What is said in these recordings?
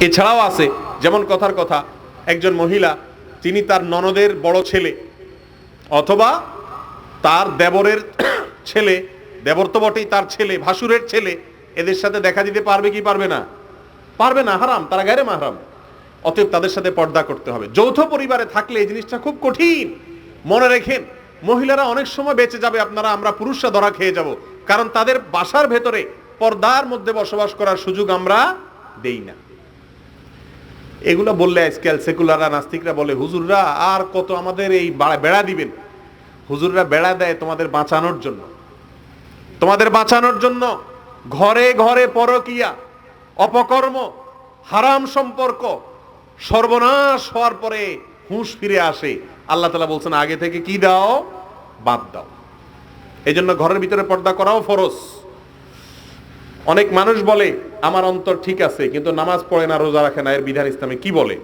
এছাড়াও আছে, যেমন কথার কথা, একজন মহিলা, তিনি তার ননদের বড় ছেলে, অথবা তার দেবরের ছেলে, দেবর তো বটেই তার ছেলে, ভাসুরের ছেলে, এদের সাথে দেখা দিতে পারবে কি পারবে না? পারবে না, হারাম, তারা গায়ে মাহারাম। অতএব তাদের সাথে পর্দা করতে হবে। যৌথ পরিবারে থাকলে এই জিনিসটা খুব কঠিন। মনে রেখেন, মহিলারা অনেক সময় বেঁচে যাবে আপনারা, আমরা পুরুষরা ধরা খেয়ে যাব। কারণ তাদের বাসার ভেতরে পর্দার মধ্যে বসবাস করার সুযোগ আমরা দেই না। এগুলো বললে আজকাল সেকুলাররা, নাস্তিকরা বলে, হুজুররা আর কত আমাদের এই বেড়া দিবেন? হুজুররা বেড়া দেয় তোমাদের বাঁচানোর জন্য। তোমাদের বাঁচানোর জন্য ঘরে ঘরে পরকিয়া, অপকর্ম, হারাম সম্পর্ক সর্বনাশ হওয়ার পরে হুঁশ ফিরে আসে। আল্লাহ তালা বলছেন, আগে থেকে কি দাও? বাদ দাও। এই জন্য ঘরের ভিতরে পর্দা করাও ফরজ। অনেক মানুষ বলে আমার অন্তর ঠিক আছে, কিন্তু নামাজ পড়ে না, রোজা রাখে না, এর বিধান ইসলামে কি বলে?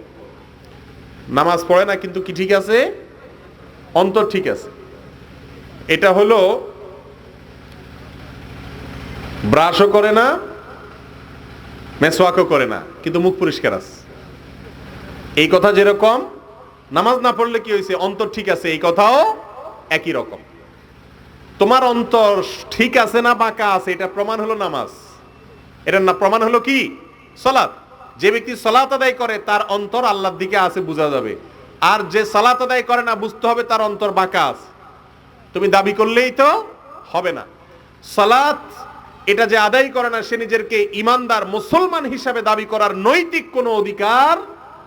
নামাজ পড়ে না, কিন্তু কি ঠিক আছে? অন্তর ঠিক আছে। এটা হলো, ব্রাশও করে না, মেসওয়াকও করে না, কিন্তু মুখ পরিষ্কার আছে। এই কথা যেরকম, নামাজ না পড়লে কি হয়েছে? অন্তর ঠিক আছে, এই কথাও একই রকম। তোমার অন্তর ঠিক আছে না বাঁকা আছে, এটা প্রমাণ হলো নামাজ। এটার না প্রমাণ হলো কি? সলাৎ যে ব্যক্তি সলাৎ আদায় করে, তার অন্তর আল্লাহর দিকে আছে বোঝা যাবে। আর যে সালাত আদায় করে না, বুঝতে হবে তার অন্তর বাঁকা আছে। তুমি দাবি করলেই তো হবে না। সালাত, এটা যে আদায় করে না, সে নিজেরকে ইমানদার মুসলমান হিসাবে দাবি করার নৈতিক কোনো অধিকার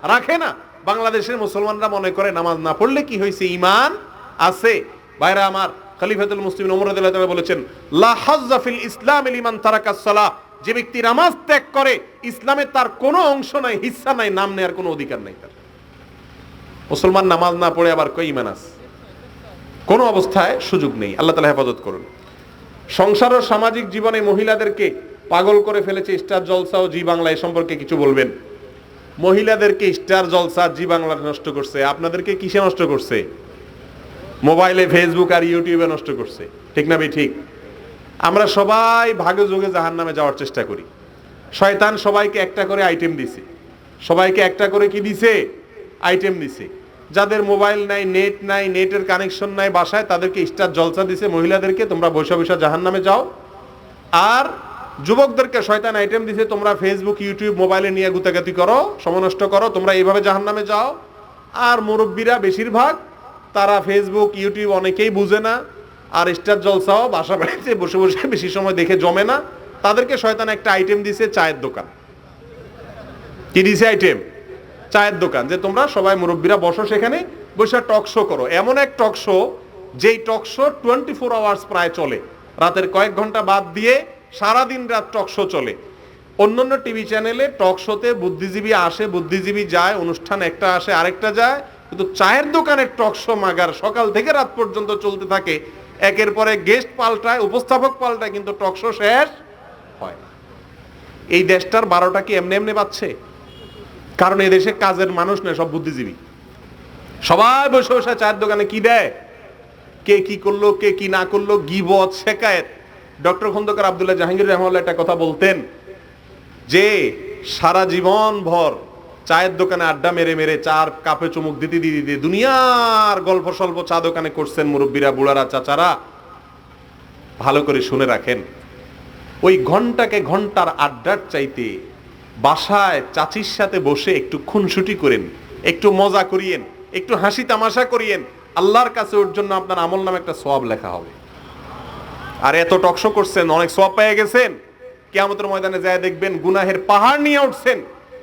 রাখে না। বাংলাদেশের মুসলমানরা মনে করে, নামাজ না পড়লে কি হয়েছে? ইমান আছে। বাইরে আমার, খলিফাতুল মুসলিম ওমর রাদিয়াল্লাহু তাআলা বলেছেন, লা হাজ্জা ফিল ইসলাম লিমান তারাকাস সালাহ। যে ব্যক্তি নামাজ ত্যাগ করে, ইসলামে তার কোনো অংশ নাই হিস্সা নাই, নাম নেয়ার কোনো অধিকার নাই তার। মুসলমান নামাজ না পড়ে আবার কই মানাস কোনো অবস্থায় সুযোগ নেই। আল্লাহ তালা হেফাজত করুন। সংসার ও সামাজিক জীবনে মহিলাদেরকে পাগল করে ফেলেছে স্টার জলসা ও জি বাংলা এ সম্পর্কে কিছু বলবেন? মহিলাদেরকে স্টার জলসা, জি বাংলা নষ্ট করছে। আপনাদেরকে কিসে নষ্ট করছে? মোবাইলে ফেসবুক আর ইউটিউবে নষ্ট করছে। ঠিক না ভাই? ঠিক। আমরা সবাই ভাগে যোগে জাহান নামে যাওয়ার চেষ্টা করি। শয়তান সবাইকে একটা করে আইটেম দিছে। সবাইকে একটা করে কি দিছে? আইটেম দিছে। যাদের মোবাইল নাই নেট নাই নেটের কানেকশন নাই বাসায়, তাদেরকে স্টার জলসা দিছে। মহিলাদেরকে তোমরা বৈশা বৈশা জাহান নামে যাও। আর যুবকদেরকে শয়তান আইটেম দিছে, তোমরা ফেসবুক ইউটিউব মোবাইলে নিয়ে গুতাগাতি করো, সমনষ্ট করো, তোমরা এইভাবে জাহান নামে যাও। আর মুরব্বীরা বেশিরভাগ, তারা ফেসবুক ইউটিউব অনেকেই বুঝে না। আর স্টার জলসাও বাসা বাড়িতে বসে বসে বেশি সময় দেখে জমে না। তাদেরকে শয়তান একটা আইটেম দিছে, চায়ের দোকান। কি দিছে আইটেম চায়ের দোকান, যে তোমরা সবাই মুরব্বীরা বসো সেখানে, বসে টক শো করো। এমন এক টক শো যেই talk show twenty four hours প্রায় চলে। রাতের কয়েক ঘণ্টা বাদ দিয়ে সারাদিন রাত টক শো চলে। অন্যান্য টিভি চ্যানেলে টক শোতে বুদ্ধিজীবী আসে, বুদ্ধিজীবী যায়, অনুষ্ঠান একটা আসে, আরেকটা যায়। কিন্তু চায়ের দোকানের টক শো মাগার সকাল থেকে রাত পর্যন্ত চলতে থাকে একের পরে গেস্ট পাল্টায়, উপস্থাপক পাল্টায়, কিন্তু টক শো শেষ হয় এই দেশটার বারোটা কি এমনি এমনি পাচ্ছে কারণ এই দেশে কাজের মানুষ নেই সব বুদ্ধিজীবী। সবাই বসে বসে চায়ের দোকানে কি দেয়? কে কি করল, কে কি না করল, গিবত শেখায়েত ডক্টর খন্দকার আবদুল্লাহ জাহাঙ্গীর রহমাল্লাহ একটা কথা বলতেন যে, সারা জীবন ভর চায়ের দোকানে আড্ডা মেরে মেরে চার কাপে চুমুক দিতে দিতে দিতে দুনিয়ার গল্প স্বল্প চা দোকানে করছেন মুরব্বীরা, বুড়ারা, চাচারা। ভালো করে শুনে রাখেন, ওই ঘন্টাকে ঘণ্টার আড্ডার চাইতে বাসায় চাচির সাথে বসে একটু খুনসুটি করেন, একটু মজা করিয়েন, একটু হাসি তামাশা করিয়েন, আল্লাহর কাছে ওর জন্য আপনার আমল নামে একটা সওয়াব লেখা হবে। আর এত টকশো করছেন, অনেক সওয়াব পেয়ে গেছেন। কেয়ামতের ময়দানে যায় দেখবেন গুনাহের পাহাড় নিয়ে উঠছেন।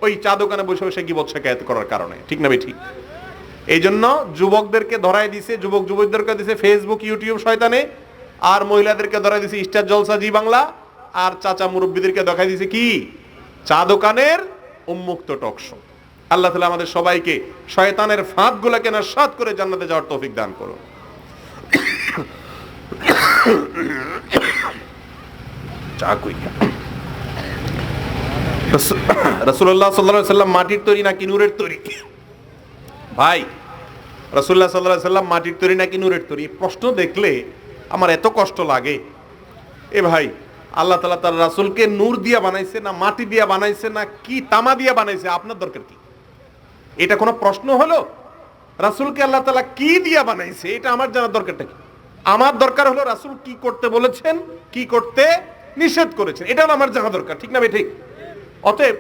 ওই চা দোকানে বসে বসে গিবত শেখায়ত করার কারণে। ঠিক না ভাই, ঠিক? এই জন্য যুবকদেরকে ধরাই দিছে, যুবক যুবকদেরকে দিছে ফেসবুক ইউটিউব শয়তানে, আর মহিলাদেরকে ধরাই দিছে স্টার জলসা জি বাংলা, আর চাচা মুরব্বীদেরকে দেখাই দিছে কি? চা দোকানের উন্মুক্ত টকশো আল্লাহ তালা আমাদের সবাইকে শয়তানের ফাঁদ গুলাকে না সাত করে জান্নাতে যাওয়ার তৌফিক দান করুন। চা কই? রসুল্লাহ সাল্লাহ সাল্লাম মাটির তৈরি নাকি নূরের তৈরি? ভাই রসুল্লাহ সাল্লাহ সাল্লাম মাটির তৈরি নাকি নূরের তৈরি? প্রশ্ন দেখলে আমার এত কষ্ট লাগে। এ ভাই, আল্লাহ তালা তার রাসুলকে নূর দিয়া বানাইছে না মাটি দিয়া বানাইছে না কি তামা দিয়া বানাইছে? আপনার দরকার কি? এটা কোনো প্রশ্ন হলো? রাসুলকে আল্লাহ তালা কি দিয়া বানাইছে? এটা আমার জানার দরকারটা কি? আমার দরকার হলো রাসুল কি করতে বলেছেন, কি করতে নিষেধ করেছেন। এটা আমার জানা দরকার, ঠিক না ভাই? ঠিক? অতএব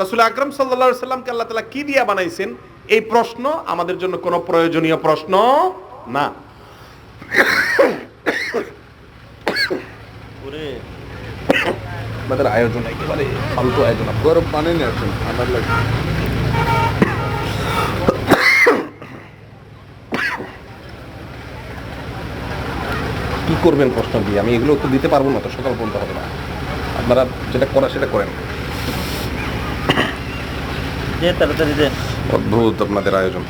রাসুল আকরম সাল্লা সাল্লামকে আল্লাহ তালা কি দিয়া বানাইছেন? এই প্রশ্ন আমাদের জন্য কোনো প্রয়োজনীয় প্রশ্ন না। আমাদের আয়োজন একেবারে ফালতু আয়োজন গরম পানি নিয়ে আসেন ঠান্ডা লাগে। কি করবেন প্রশ্ন দিয়ে? আমি এগুলো তো দিতে পারব না তো সকাল পর্যন্ত হবে না। আপনারা যেটা করা সেটা করেন। দে তাড়াতাড়ি দে অদ্ভুত আপনাদের আয়োজন।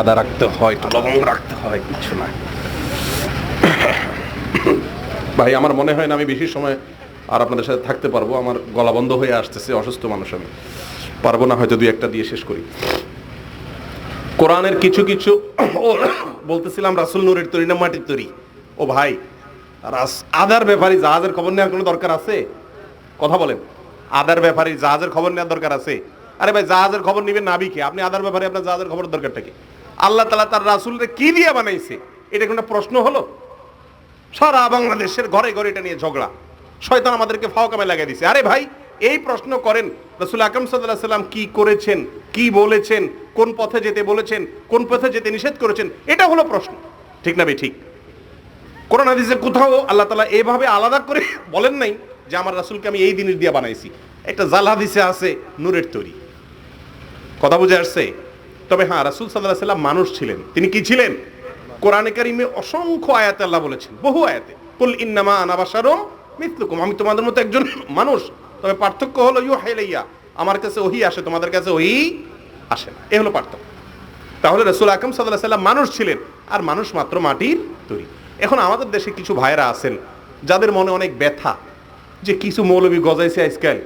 আদা রাখতে হয়, লবঙ্গ রাখতে হয়, কিছু না। ভাই, আমার মনে হয় না আমি বেশি সময় আর আপনাদের সাথে থাকতে পারব। আমার গলা বন্ধ হয়ে আসতেছে, অসুস্থ মানুষ আমি। পারব না, হয়তো দুই একটা দিয়ে শেষ করি। কোরআনের কিছু কিছু বলতেছিলাম রাসুল নুরের তৈরি না মাটির তৈরি? ও ভাই আদার ব্যাপারে জাহাজের খবর নেওয়ার কোনো দরকার আছে? কথা বলেন। আদার ব্যাপারে জাহাজের খবর নেওয়ার দরকার আছে? আরে ভাই, জাহাজের খবর নিবেন নাবিকে আপনি আদার ব্যাপারে আপনার জাহাজের খবর দরকারটা কি? আল্লাহ তালা তার রাসুলরে কি দিয়ে বানাইছে? এটা কোনো প্রশ্ন হলো? সারা বাংলাদেশের ঘরে ঘরে এটা নিয়ে ঝগড়া। শয়তান আমাদেরকে ফাও কামে লাগিয়ে দিছে। আরে ভাই এই প্রশ্ন করেন রসুল আকরম সাল্লাহ সাল্লাম কি করেছেন, কি বলেছেন, কোন পথে যেতে বলেছেন, কোন পথে যেতে নিষেধ করেছেন, এটা হলো প্রশ্ন। ঠিক না ঠিক? কোরআন হাদিসে কোথাও আল্লাহ তালা এভাবে আলাদা করে বলেন নাই যে আমার রাসুলকে আমি এই জিনিস দিয়ে বানাইছি। একটা জাল হাদিসে আছে, নূরের তৈরি। কথা বুঝে আসছে? তবে হ্যাঁ রাসুল সাল্লাহ সাল্লাম মানুষ ছিলেন। তিনি কি ছিলেন? কোরআনে কারিমে অসংখ্য আয়াতে আল্লাহ বলেছেন, বহু আয়াতে। কুল ইন্নামা আনাবাসারম মিথলুকুম আমি তোমাদের মতো একজন মানুষ তবে পার্থক্য হলো ইউ হাইলাইয়া আমার কাছে ওহি আসে, তোমাদের কাছে ওহি আসে না। এ হলো পার্থক্য। তাহলে রসুল আকরম সাল্লাহ সাল্লাম মানুষ ছিলেন, আর মানুষ মাত্র মাটির তৈরি। এখন আমাদের দেশে কিছু ভাইরা আছেন, যাদের মনে অনেক ব্যথা যে কিছু মৌলবী গজাইছে আজকাল।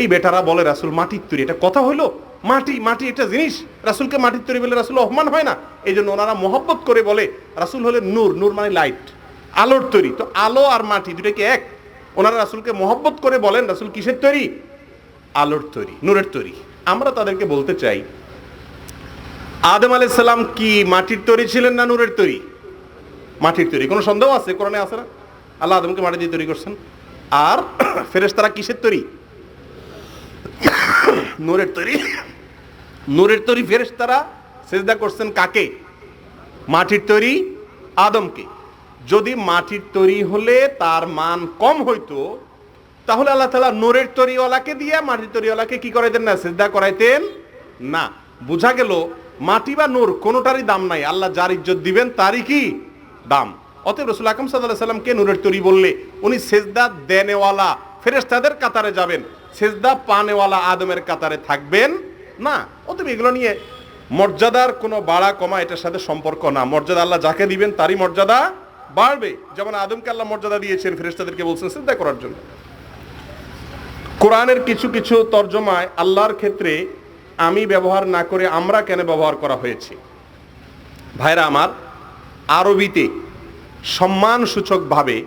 এই বেটারা বলে, রাসুল, মাটির তৈরি, এটা কথা হলো মাটি মাটি এটা জিনিস। রাসুলকে মাটির তৈরি বলে রাসুল অপমান হয় না? এই জন্য ওনারা মহব্বত করে বলে, রাসুল হলে নূর নূর মানে লাইট, আলোর তৈরি। তো আলো আর মাটি দুটো কি এক। ওনারা রাসুলকে মহব্বত করে বলেন, রাসুল, কিসের তৈরি? আলোর তৈরি, নূরের তৈরি। আমরা তাদেরকে বলতে চাই, আদম আলাইসাল্লাম কি মাটির তৈরি ছিলেন না নূরের তৈরি? মাটির তৈরি, কোনো সন্দেহ আছে? কোরআনে আছে না? আল্লাহ আদমকে মাটি দিয়ে তৈরি করছেন। আর ফেরেশতারা কিসের তৈরি? নূরের তৈরি। নূরের তৈরি ফেরেশতারা সেজদা করছেন কাকে? মাটির তৈরি আদমকে। যদি মাটির তৈরি হলে তার মান কম হইতো, তাহলে আল্লাহ তালা নূরের তৈরিওয়ালাকে দিয়ে মাটির তৈরিওয়ালাকে কি করাইতেন না, সেজদা করাইতেন না। বোঝা গেল, মাটি বা নূর কোনোটারই দাম নাই, আল্লাহ যার ইজ্জত দিবেন তারই কি দাম। অতএব রসুল আকম সাল্লাহ সাল্লামকে নূরের তৈরি বললে, উনি সেজদা দেনেওয়ালা ফেরেস্তাদের কাতারে যাবেন, সেজদা পানেওয়ালা আদমের কাতারে থাকবেন না। অতএব এগুলো নিয়ে মর্যাদার কোনো বাড়া কমা এটার সাথে সম্পর্ক না। মর্যাদা আল্লাহ যাকে দিবেন তারই মর্যাদা বাড়বে। যেমন আদমকে আল্লাহ মর্যাদা দিয়েছেন ফেরেস্তাদেরকে বলছেন সেজদা করার জন্য। কোরআনের কিছু কিছু তর্জমায় আল্লাহর ক্ষেত্রে আমি ব্যবহার না করে আমরা কেন ব্যবহার করা হয়েছে? ভাইরা আমার, আরবিতে সম্মানসূচকভাবে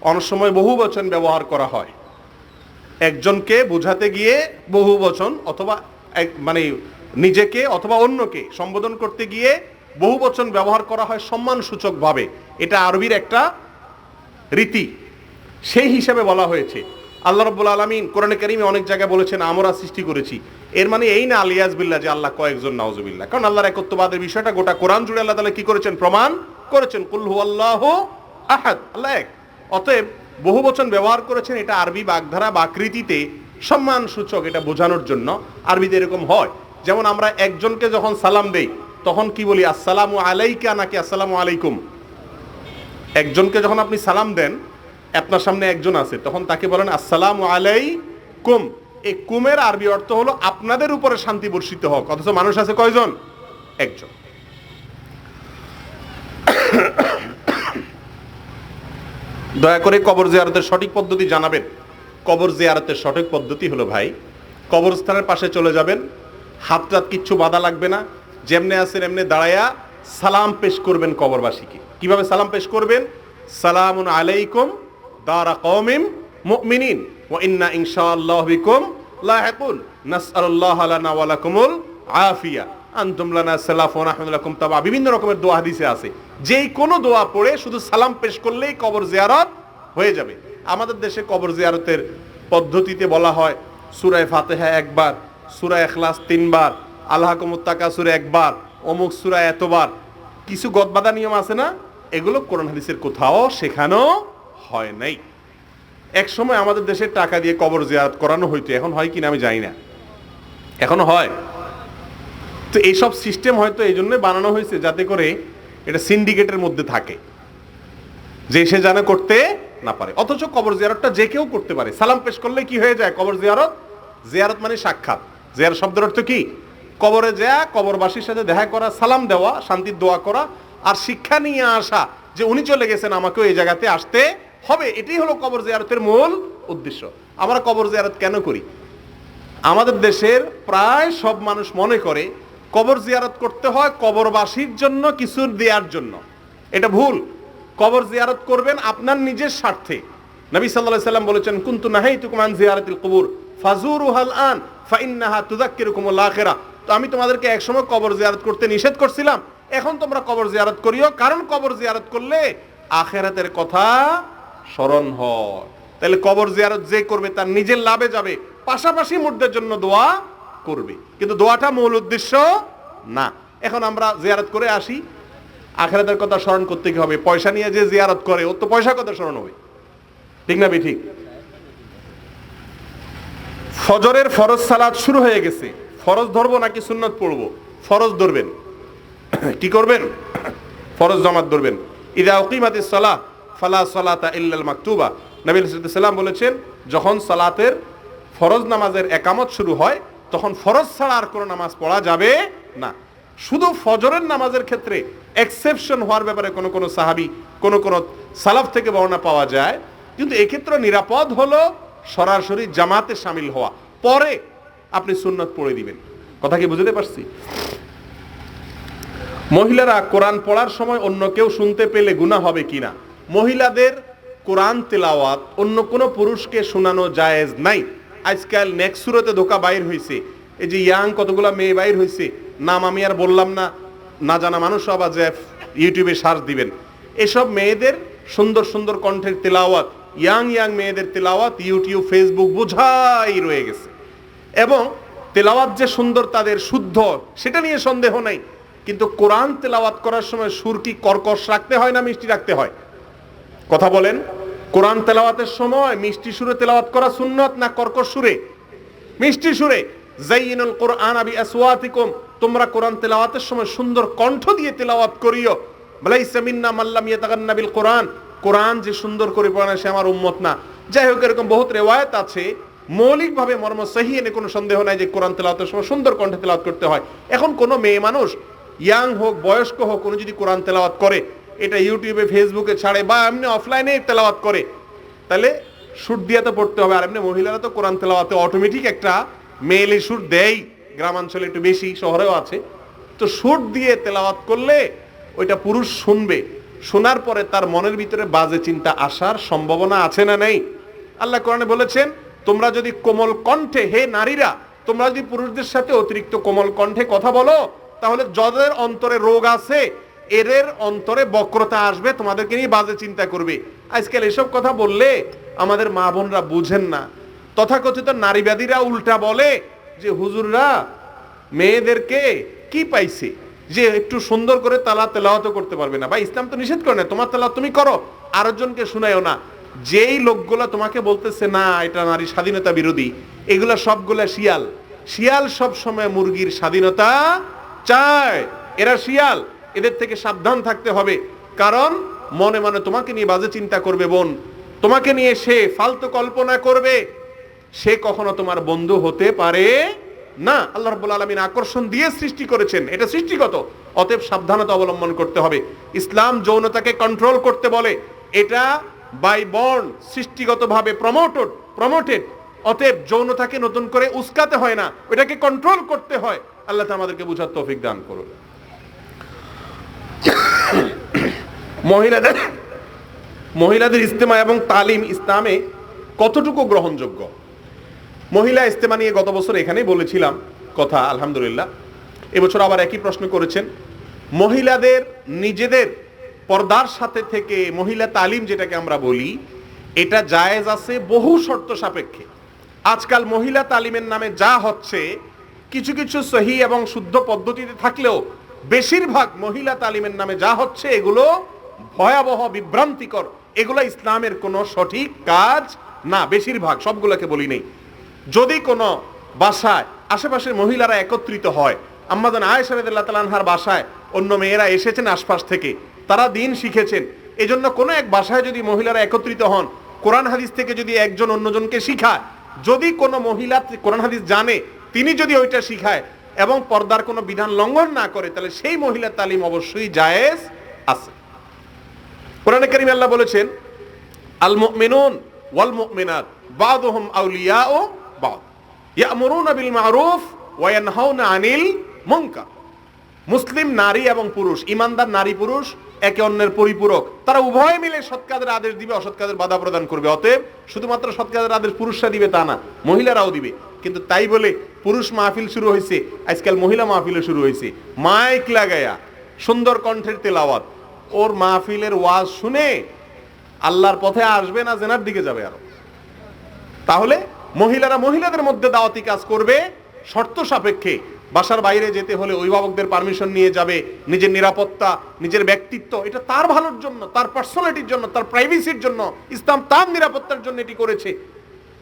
অনেক সময় বহু বচন ব্যবহার করা হয়। একজনকে বোঝাতে গিয়ে বহু বচন অথবা এক মানে নিজেকে অথবা অন্যকে সম্বোধন করতে গিয়ে বহু বচন ব্যবহার করা হয় সম্মানসূচকভাবে। এটা আরবির একটা রীতি। সেই হিসাবে বলা হয়েছে। আল্লাহ রব্বুল আলমিন কোরআনে কারিমে অনেক জায়গায় বলেছেন, আমরা সৃষ্টি করেছি। এর মানে এই না আলিয়াজ বিল্লাহ, যে আল্লাহ কয়েকজন, নাউজুবিল্লাহ। কারণ আল্লাহর একত্ববাদের বিষয়টা গোটা কোরআন জুড়ে আল্লাহ তালা কি করেছেন? প্রমাণ করেছেন। কুল্হু আল্লাহ আহাদ, আল্লাহ এক। অতএব বহু বচন ব্যবহার করেছেন, এটা আরবি বাগধারা বা আকৃতিতে সম্মান সূচক এটা বোঝানোর জন্য আরবিতে এরকম হয়। যেমন আমরা একজনকে যখন সালাম দেই তখন কি বলি, আসসালামু আলাইকা নাকি আসসালামু আলাইকুম একজনকে যখন আপনি সালাম দেন, আপনার সামনে একজন আছে, তখন তাকে বলেন, আসসালামু আলাইকুম এই কুমের আরবি অর্থ হলো, আপনাদের উপরে শান্তি বর্ষিত হোক অথচ মানুষ আছে কয়জন? একজন। দয়া করে কবর জিয়ারতের সঠিক পদ্ধতি জানাবেন। কবর জিয়ারতের সঠিক পদ্ধতি হলো, ভাই, কবরস্থানের পাশে চলে যাবেন হাত টাত কিচ্ছু বাধা লাগবে না যেমনে আছেন, এমনি দাঁড়ায়া সালাম পেশ করবেন কবরবাসীকে। কীভাবে সালাম পেশ করবেন? সালামুন আলাইকুম দারা কওমিম মুমিনিন ওয়া ইন্না ইনশাআল্লাহ বিকুম লাহিকুন নাসআলুল্লাহ লানা ওয়া লাকুমুল আফিয়া। আনতুম লানা সালাফ ওয়া নাহনু লাকুম তাবা। বিভিন্ন রকমের দোয়া হাদিসে আছে। যেই কোনো দোয়া পড়ে শুধু সালাম পেশ করলেই কবর জিয়ারত হয়ে যাবে। আমাদের দেশে কবর জিয়ারতের পদ্ধতিতে বলা হয় সূরায়ে ফাতেহা একবার, সূরা এখলাস তিনবার আল্লাহ কুমুত্তাকাসুর একবার, অমুক সূরা এতবার। কিছু গদবাদা নিয়ম আছে না? এগুলো কোরআন হাদিসের কোথাও শেখানো হয় নাই। এক সময় আমাদের দেশে টাকা দিয়ে কবর জিয়ারত করানো হইতো, এখন হয় কিনা আমি জানি না। এখনও হয়। তো এইসব সিস্টেম হয়তো এই জন্য বানানো হয়েছে যাতে করে এটা সিন্ডিকেটের মধ্যে থাকে। যে সে জানে করতে না পারে। অথচ কবর জিয়ারতটা যে কেউ করতে পারে। সালাম পেশ করলে কি হয়ে যায়? কবর জিয়ারত? জিয়ারত মানে সাক্ষাৎ। জিয়ারত শব্দের অর্থ কি? কবরে যাওয়া কবরবাসীর সাথে দেখা করা, সালাম দেওয়া, শান্তির দোয়া করা আর শিক্ষা নিয়ে আসা যে উনি চলে গেছেন, আমাকেও এই জায়গাতে আসতে হবে। এটাই হলো কবর জিয়ারতের মূল উদ্দেশ্য। আমরা কবর জিয়ারত কেন করি? আমাদের দেশের প্রায় সব মানুষ মনে করে কবর জিয়ারত করতে হয় কবরবাসীর জন্য, কিছু দেওয়ার জন্য। এটা ভুল। কবর জিয়ারত করবেন আপনার নিজের স্বার্থে। নবী সাল্লাল্লাহু সাল্লাম বলেছেন, কুনতু নাহাইতুকুম আন জিয়ারাতিল কুবুর ফাজুরুহাল আন, ফাইন্নাহা তুযাক্কিরুকুমুল আখিরা তো আমি তোমাদেরকে একসময় কবর জিয়ারত করতে নিষেধ করছিলাম। এখন তোমরা কবর জিয়ারত করিও, কারণ কবর জিয়ারত করলে আখেরাতের কথা স্মরণ হয়। তাহলে কবর জিয়ারত যে করবে তার নিজের লাভে যাবে, পাশাপাশি মুর্দের জন্য দোয়া করবে। কিন্তু দোয়াটা মূল উদ্দেশ্য না। এখন আমরা জিয়ারত করে আসি। আখেরাতের কথা স্মরণ করতে কি হবে। পয়সা নিয়ে যে জিয়ারত করে, ওর তো পয়সা কথা স্মরণ হবে। ঠিক না বে ঠিক ফজরের ফরজ সালাত শুরু হয়ে গেছে। ফরজ ধরবো নাকি সুন্নত পড়ব? ফরজ ধরবেন। কি করবেন? ফরজ জামাত ধরবেন। ইদা উকিমাতি সালাহ, ফালা সালাতা ইল্লাল মাকতুবা। নবী সাল্লাম বলেছেন, যখন সালাতের ফরজ নামাজের একামত শুরু হয়, তখন ফরজ ছাড়া আর কোনো নামাজ পড়া যাবে না। শুধু ফজরের নামাজের ক্ষেত্রে এক্সেপশন হওয়ার ব্যাপারে কোনো কোনো সাহাবি, কোনো কোনো সালাফ থেকে বর্ণনা পাওয়া যায়। কিন্তু এক্ষেত্রে নিরাপদ হলো সরাসরি জামাতে সামিল হওয়া। পরে আপনি সুন্নত পড়ে দিবেন। কথা কি বুঝতে পারছি? মহিলারা কোরআন পড়ার সময় অন্য কেউ শুনতে পেলে গুনাহ হবে কিনা? মহিলাদের কোরআন তেলাওয়াত অন্য কোনো পুরুষকে শোনানো জায়েজ নাই। আজকাল নেক্সট সুরতে ধোকা বাইর হয়েছে এই যে ইয়াং কতগুলা মেয়ে বাইর হয়েছে নাম আমি আর বললাম না। না জানা মানুষ আবার যে ইউটিউবে সার্চ দিবেন। এসব মেয়েদের সুন্দর সুন্দর কণ্ঠের তেলাওয়াত, ইয়াং ইয়াং মেয়েদের তেলাওয়াত ইউটিউব, ফেসবুক বোঝাই রয়ে গেছে। এবং তেলাওয়াত যে সুন্দর তাদের শুদ্ধ, সেটা নিয়ে সন্দেহ নাই। কিন্তু কোরআন তেলাওয়াত করার সময় সুর কি কর্কশ রাখতে হয় না মিষ্টি রাখতে হয়? কথা বলেন, কোরআন তেলাওয়াতের সময় মিষ্টি সুরে তেলাওয়াত করা সুন্নত না কর্কশ সুরে? মিষ্টি সুরে জাইনুল কোরআন আবি আসওয়াতিকুম তোমরা কোরআন তেলাওয়াতের সময় সুন্দর কণ্ঠ দিয়ে তেলাওয়াত করিও লাইসা মিন্না মাল্লাম ইয়াতাগান্না বিল কোরআন কোরআন যে সুন্দর করে পড়ে সে আমার উম্মত না যাই হোক, এরকম বহুত রেওয়ায়ত আছে মৌলিকভাবে মর্ম সহি এনে কোনো সন্দেহ নাই যে কোরআন তেলাওয়াতের সময় সুন্দর কণ্ঠে তেলাওয়াত করতে হয়। এখন কোনো মেয়ে মানুষ ইয়াং হোক, বয়স্ক হোক, কোনো যদি কোরআন তেলাওয়াত করে, এটা ইউটিউবে, ফেসবুকে ছাড়ে বা এমনি অফলাইনে তেলাওয়াত করে, তাহলে সুর দিয়ে তো পড়তে হবে। আর এমনি মহিলারা তো কোরআন তেলাওয়াতে অটোমেটিক একটা মেয়েলি সুর দেয়। গ্রামাঞ্চলে একটু বেশি, শহরেও আছে। তো সুর দিয়ে তেলাওয়াত করলে ওইটা পুরুষ শুনবে। শোনার পরে তার মনের ভিতরে বাজে চিন্তা আসার সম্ভাবনা আছে না নেই? আল্লাহ কোরআনে বলেছেন তোমরা যদি কোমল কণ্ঠে, হে নারীরা, তোমরা যদি পুরুষদের সাথে অতিরিক্ত কোমল কণ্ঠে কথা বলো, তাহলে যাদের অন্তরে রোগ আছে, এদের অন্তরে বক্রতা আসবে, তোমাদেরকে নিয়ে বাজে চিন্তা করবে। আজকাল এসব কথা বললে আমাদের মা বোনরা বুঝেন না। তথাকথিত নারীবাদীরা উল্টা বলে যে, হুজুররা, মেয়েদেরকে কি পাইছে যে একটু সুন্দর করে তালা তেলাওয়াত করতে পারবে না? বা ইসলাম তো নিষেধ করে না তোমার তালা তুমি করো, আরেকজনকে শুনাইও না। যেই লোকগুলো তোমাকে বলতেছে, না, এটা নারী স্বাধীনতা বিরোধী। এগুলা সবগুলা শিয়াল। শিয়াল সব সময় মুরগির স্বাধীনতা চায়। এরা শিয়াল। এদের থেকে সাবধান থাকতে হবে। কারণ মনে মনে তোমাকে নিয়ে বাজে চিন্তা করবে বোন। তোমাকে নিয়ে সে ফালতু কল্পনা করবে। সে কখনো তোমার বন্ধু হতে পারে না। আল্লাহ রাব্বুল আলামিন আকর্ষণ দিয়ে সৃষ্টি করেছেন। এটা সৃষ্টিগত। অতএব সাবধানতা অবলম্বন করতে হবে। ইসলাম যৌনতাকে কন্ট্রোল করতে বলে। এটা বাই বর্ন সৃষ্টিগতভাবে প্রমোটেড প্রমোটেড অতএব যৌনতাকে নতুন করে উস্কাতে হয় না ওইটাকে কন্ট্রোল করতে হয়। আল্লাহ আমাদেরকে বুঝার তৌফিক দান করুন। মহিলাদের মহিলাদের ইস্তেমা এবং তালিম ইসলামে কতটুকু গ্রহণযোগ্য? মহিলা ইস্তেমা নিয়ে গত বছর এখানেই বলেছিলাম কথা, আলহামদুলিল্লাহ। এবছর আবার একই প্রশ্ন করেছেন। মহিলাদের নিজেদের পর্দার সাথে থেকে মহিলা তালিম যেটাকে আমরা বলি, এটা জায়েজ আছে বহু শর্ত সাপেক্ষে। আজকাল মহিলা তালিমের নামে যা হচ্ছে, কিছু কিছু সহি এবং শুদ্ধ পদ্ধতিতে থাকলেও বেশিরভাগ মহিলা তালিমের নামে যা হচ্ছে, এগুলো ভয়াবহ, বিভ্রান্তিকর। এগুলো ইসলামের কোনো সঠিক কাজ না, বেশিরভাগ, সবগুলোকে বলি নেই। যদি কোনো বাসায় আশেপাশের মহিলারা একত্রিত হয় আম্মাদান আয়েশা আনহার বাসায় অন্য মেয়েরা এসেছেন আশপাশ থেকে। তারা দিন শিখেছেন। এজন্য কোনো এক বাসায় যদি মহিলারা একত্রিত হন, কোরআন হাদিস থেকে যদি একজন অন্যজনকে শিখায়, যদি কোনো মহিলা কোরআন হাদিস জানে, তিনি যদি ওইটা শিখায় এবং পর্দার কোনো বিধান লঙ্ঘন না করে, তাহলে সেই মহিলার তালিম অবশ্যই জায়েজ আছে। কোরআনে কারিম আল্লাহ বলেছেন আল মুমিনুন ওয়াল মুমিনাত বাদুহুম আউলিয়াউ বাদ। ইয়ামুরুনা বিল মারুফ ওয়া ইয়ানহাউনা আনিল মুনকার মুসলিম নারী এবং পুরুষ, ইমানদার নারী পুরুষ, একে অন্যের পরিপূরক। তারা উভয় মিলে সৎ কাজের আদেশ দিবে, অসৎ কাজের বাধা প্রদান করবে। অতএব শুধুমাত্র সৎ কাজের আদেশ পুরুষরা দিবে তা না, মহিলারাও দিবে। কিন্তু তাই বলে পুরুষ মাহফিল শুরু হয়েছে, আজকাল মহিলা মাহফিলও শুরু হয়েছে। মাইক লাগায়া, সুন্দর কণ্ঠের তেলাওয়াত। ওর মাহফিলের ওয়াজ শুনে আল্লাহর পথে আসবে না, জেনার দিকে যাবে আরও। তাহলে মহিলারা মহিলাদের মধ্যে দাওয়াতি কাজ করবে, শর্ত সাপেক্ষে বাসার বাইরে যেতে হলে অভিভাবকদের পারমিশন নিয়ে যাবে, নিজের নিরাপত্তা, নিজের ব্যক্তিত্ব, এটা তার ভালোর জন্য, তার পার্সোনালিটির জন্য, তার প্রাইভেসির জন্য ইসলাম তার নিরাপত্তার জন্য এটি করেছে।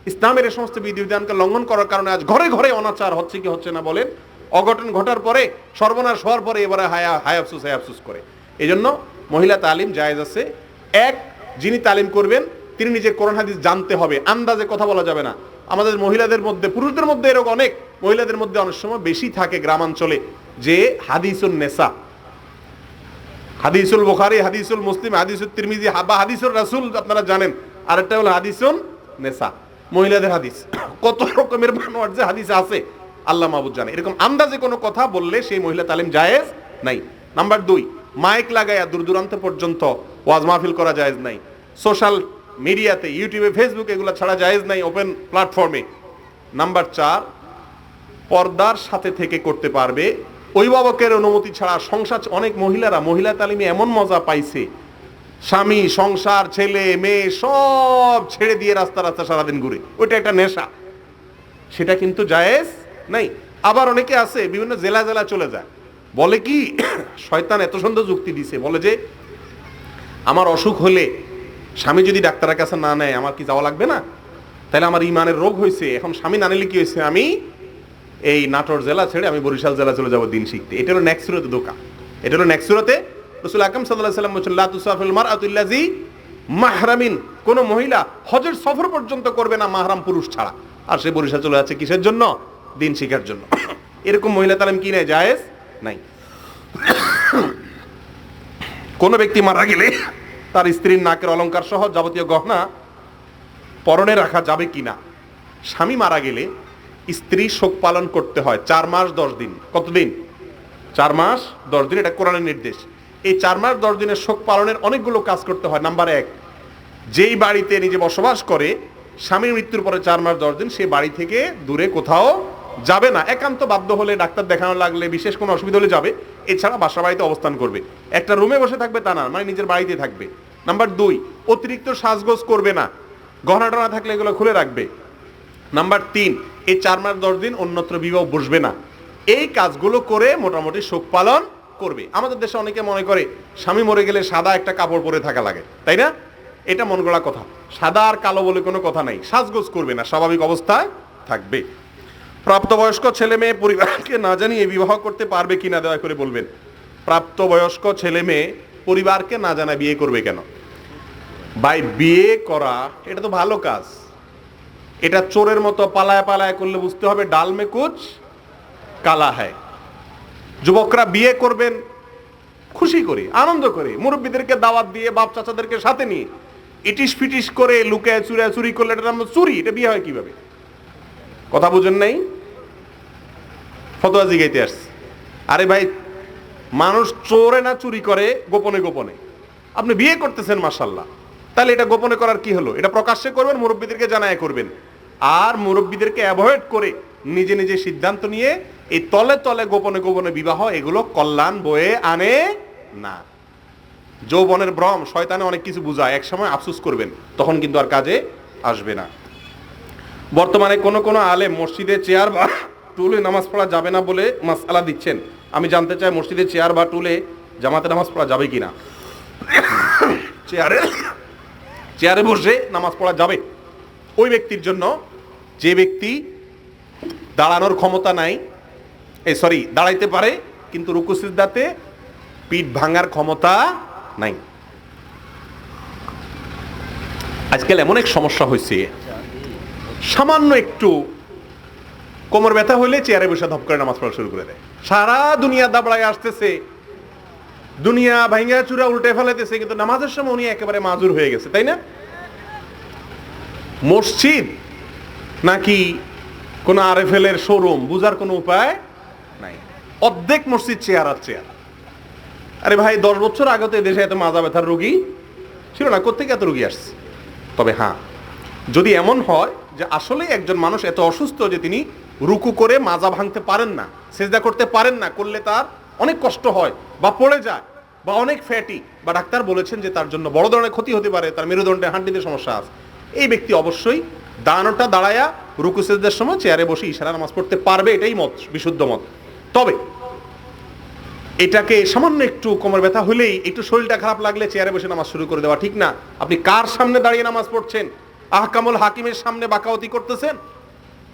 ইসলামের এই সমস্ত বিধিবিধানকে লঙ্ঘন করার কারণে আজ ঘরে ঘরে অনাচার হচ্ছে কি হচ্ছে না বলেন? অঘটন ঘটার পরে, সর্বনাশ হওয়ার পরে এবারে হায়া, হায় আফসুস হায় আফসুস করে। এই জন্য মহিলা তালিম জায়েজ আছে। এক, যিনি তালিম করবেন, তিনি নিজের কোরআন হাদিস জানতে হবে। আন্দাজে কথা বলা যাবে না। আমাদের মহিলাদের মধ্যে, পুরুষদের মধ্যে এরকম অনেক, মহিলাদের মধ্যে অনেক সময় বেশি থাকে গ্রামাঞ্চলে, যে হাদিসুন নেশা হাদিসুল বুখারী, হাদিসুল মুসলিম, হাদিসুল তিরমিজি বা হাদিসুল রাসূল আপনারা জানেন। আরেকটা হলো হাদিসুন নেশা মহিলাদের হাদিস। কত রকমের মানোয়ার যে হাদিস আছে, আল্লাহ মাহবুদ জানে। এরকম আন্দাজে কোনো কথা বললে সেই মহিলা তালিম জায়েজ নাই। নাম্বার দুই, মাইক লাগায়া দূর দূরান্ত পর্যন্ত ওয়াজ মাহফিল করা জায়েজ নাই। সোশ্যাল মিডিয়াতে, ইউটিউবে ফেসবুকে এগুলো ছাড়া জায়েজ নাই ওপেন প্ল্যাটফর্মে নাম্বার চার, পর্দার সাথে থেকে করতে পারবে। অভিভাবকের অনুমতি ছাড়া সংসার, অনেক মহিলারা, মহিলা তালিমে এমন মজা পাইছে। স্বামী, সংসার, ছেলে, মেয়ে, সব ছেড়ে দিয়ে রাস্তা রাস্তা সারাদিন ঘুরে। ওইটা একটা নেশা। সেটা কিন্তু জায়েজ নাই। আবার অনেকে আছে, বিভিন্ন জেলা জেলা চলে যায়। বলে কি, শয়তান এত সুন্দর যুক্তি দিছে। বলে যে, আমার অসুখ হলে স্বামী যদি ডাক্তারের কাছে না নেয়, আমার কি যাওয়া লাগবে না? তাহলে আমার ইমানের রোগ হয়েছে। এখন স্বামী না নিলে কি হয়েছে? আমি এই নাটোর জেলা ছেড়ে আমি বরিশাল জেলা চলে যাব দিন শিখতে। এটা হলো নেক্সুরতে দোকা এটা হলো নেক্সুরতে রসুল আকাম সাল্লাহ সাল্লাম বলছেন, লা তুসাফিল মার মাহরামিন। কোন মহিলা হজের সফর পর্যন্ত করবে না মাহরাম পুরুষ ছাড়া। আর সে বরিশাল চলে যাচ্ছে কিসের জন্য? দিন শিখার জন্য। এরকম মহিলা তালিম কি নেয় জায়েজ? নাই। কোনো ব্যক্তি মারা গেলে তার স্ত্রীর নাকের অলংকার সহ যাবতীয় গহনা পরনে রাখা যাবে কি না স্বামী মারা গেলে স্ত্রী শোক পালন করতে হয়। চার মাস, দশ দিন। কতদিন? চার মাস, দশ দিন, এটা কোরআনের নির্দেশ। এই চার মাস, দশ দিনের শোক পালনের অনেকগুলো কাজ করতে হয়। নাম্বার এক, যেই বাড়িতে নিজে বসবাস করে, স্বামীর মৃত্যুর পরে চার মাস, দশ দিন সে বাড়ি থেকে দূরে কোথাও যাবে না। একান্ত বাধ্য হলে ডাক্তার দেখানো লাগলে বিশেষ কোনো অসুবিধা হলে যাবে। এছাড়া বাসা বাড়িতে অবস্থান করবে। একটা রুমে বসে থাকবে তা না মানে নিজের বাড়িতে থাকবে। নাম্বার দুই, অতিরিক্ত সাজগোজ করবে না। গহনা টনা থাকলে এগুলো খুলে রাখবে। নাম্বার তিন, এই চার মাস দশ দিন অন্যত্র বিবাহ বসবে না। এই কাজগুলো করে মোটামুটি শোক পালন করবে। আমাদের দেশে অনেকে মনে করে, স্বামী মরে গেলে সাদা একটা কাপড় পরে থাকা লাগে। তাই না? এটা মন গড়া কথা। সাদা আর কালো বলে কোনো কথা নাই। সাজগোজ করবে না, স্বাভাবিক অবস্থায় থাকবে। প্রাপ্তবয়স্ক ছেলে মেয়ে পরিবারকে না জানিয়ে বিবাহ করতে পারবে কিনা দয়া করে বলবেন। প্রাপ্তবয়স্ক ছেলে মেয়ে পরিবারকে না জানা বিয়ে করবে কেন? ভাই, বিয়ে করা, এটা তো ভালো কাজ। এটা চোরের মতো পালায় পালায় করলে বুঝতে হবে ডাল মে কুচ কালা হ্যায়। যুবকরা বিয়ে করবেন, খুশি করে, আনন্দ করে। মুরব্বীদেরকে দাওয়াত দিয়ে, বাপ চাচাদেরকে সাথে নিয়ে। ইটিস ফিটিস করে, লুকায় চুরে চুরি করলে এটা নাম চুরি, এটা বিয়ে হয় কীভাবে? কথা বুঝেন নাই? ফতোয়া জিগাইতে আসছে। আরে ভাই, মানুষ চোরে না চুরি করে, গোপনে গোপনে। আপনি বিয়ে করতেছেন মাসাল্লাহ তাহলে এটা গোপনে করার কি হলো? এটা প্রকাশ্যে করবেন, মুরব্বীদেরকে জানায় করবেন। আর মুরব্বীদেরকে অ্যাভয়েড করে নিজে নিজে সিদ্ধান্ত নিয়ে এই তলে তলে গোপনে গোপনে বিবাহ, এগুলো কল্যাণ বয়ে আনে না। যৌবনের ভ্রম, শয়তানে অনেক কিছু বুঝায় এক সময় আফসোস করবেন, তখন কিন্তু আর কাজে আসবে না। বর্তমানে কোনো কোনো আলে মসজিদে চেয়ার বা টুলে নামাজ পড়া যাবে না বলে মাসআলা দিচ্ছেন। আমি জানতে চাই, মসজিদে চেয়ার বা টুলে জামাতে নামাজ পড়া যাবে কি না চেয়ারে চেয়ারে বসে নামাজ পড়া যাবে। ওই ব্যক্তির জন্য যে ব্যক্তি দাঁড়ানোর ক্ষমতা নাই এই সরি দাঁড়াইতে পারে, কিন্তু রুকুসিদ্দাতে পিঠ ভাঙার ক্ষমতা নাই। আজকাল এমন এক সমস্যা হয়েছে, সামান্য একটু কোমর ব্যথা হলে চেয়ারে বসে ধপ করে নামাজ পড়া শুরু করে দেয়। সারা দুনিয়া দাবড়ায় আসতেছে দুনিয়া ভাইঙ্গা চূড়া উল্টে ফেলাইতেছে, কিন্তু নামাজের সময় উনি একেবারে মাজুর হয়ে গেছে, তাই না? মসজিদ নাকি কোন আরএফএল এর শোরুম বুঝার কোনো উপায় নাই। অর্ধেক মসজিদ চেয়ার আর চেয়ার। আরে ভাই, দশ বছর আগে তো এদেশে এত মাজা ব্যথার রোগী ছিল না কোথেকে এত রোগী আসছে? তবে হ্যাঁ যদি এমন হয় যে আসলে একজন মানুষ এত অসুস্থ যে তিনি রুকু করে মাজা ভাঙতে পারেন না, সেজদা করতে পারেন না, করলে তার অনেক কষ্ট হয়। বা পড়ে যায়, বা অনেক ফ্যাটি বা ডাক্তার বলেছেন যে তার জন্য বড় ধরনের ক্ষতি হতে পারে, তার মেরুদণ্ডে হাড্ডিতে সমস্যা আছে। এই ব্যক্তি অবশ্যই দাঁড়ানোটা দাঁড়ায়া রুকু সেজদার সময় চেয়ারে বসে ইশারা নামাজ পড়তে পারবে, এটাই মত, বিশুদ্ধ মত। তবে এটাকে সামান্য একটু কোমর ব্যথা হলেই একটু শরীরটা খারাপ লাগলে চেয়ারে বসে নামাজ শুরু করে দেওয়া ঠিক না। আপনি কার সামনে দাঁড়িয়ে নামাজ পড়ছেন? আহকামুল হাকিমের সামনে বাকাওতি করতেছেন?